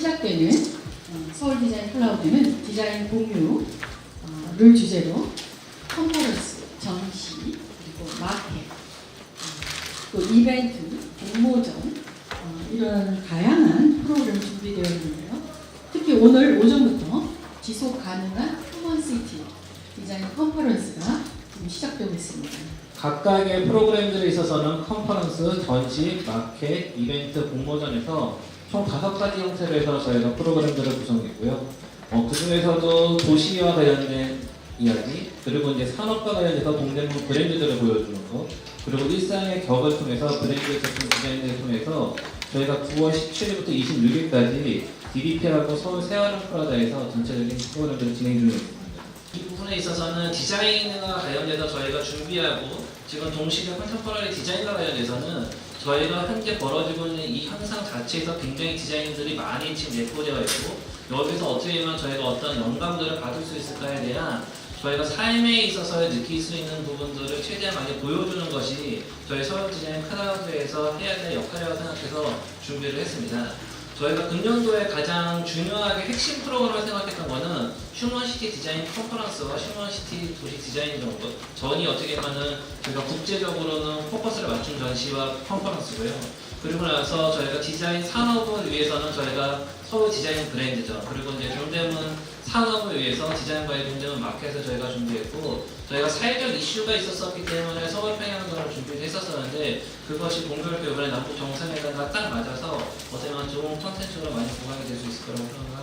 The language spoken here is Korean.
시작되는 어, 서울 디자인 클라우드는 디자인 공유를 어, 주제로 컨퍼런스, 전시, 그리고 마켓, 어, 또 이벤트, 공모전 이런 다양한 프로그램 준비되어 있는데요. 특히 오늘 오전부터 지속 가능한 휴먼시티 디자인 컨퍼런스가 시작되고 있습니다. 각각의 프로그램들에 있어서는 컨퍼런스, 전시, 마켓, 이벤트, 공모전에서 총 다섯 가지 형태로 해서 저희가 프로그램들을 구성했고요. 어, 그 중에서도 도시와 관련된 이야기, 그리고 이제 산업과 관련해서 동대문 브랜드들을 보여주는 것, 그리고 일상의 격을 통해서 브랜드 제품 디자인을 통해서 저희가 9월 17일부터 26일까지 DDP하고 서울 세아름 프라자에서 전체적인 프로그램들을 진행 중에 있습니다. 이 부분에 있어서는 디자인과 관련돼서 저희가 준비하고 지금 동시대 컨템포러리 디자인과 관련돼서는 저희가 현재 벌어지고 있는 이 현상 자체에서 굉장히 디자인들이 많이 지금 내포되어 있고 여기서 어떻게 보면 저희가 어떤 영감들을 받을 수 있을까에 대한 저희가 삶에 있어서 느낄 수 있는 부분들을 최대한 많이 보여주는 것이 저희 서울 디자인 클라우드에서 해야 될 역할이라고 생각해서 준비를 했습니다. 저희가 금년도에 가장 중요하게 핵심 프로그램을 생각했던 거는 휴먼시티 디자인 컨퍼런스와 휴먼시티 도시 디자인 정도 전이 어떻게 보면은 저희가 국제적으로는 포커스를 맞춘 전시와 컨퍼런스고요. 그리고 나서 저희가 디자인 산업을 위해서는 저희가 서울 디자인 브랜드죠. 그리고 이제 동대문 산업을 위해서 디자인과의 동대문 마켓을 저희가 준비했고 저희가 사회적 이슈가 있었었기 때문에 서울 평양도를 준비를 했었었는데 그것이 동결교 이번에 남북 정상회담과 딱 맞아서 보면 좋은 컨텐츠로 많이 보강이 될 수 있을 거라고 있습니다.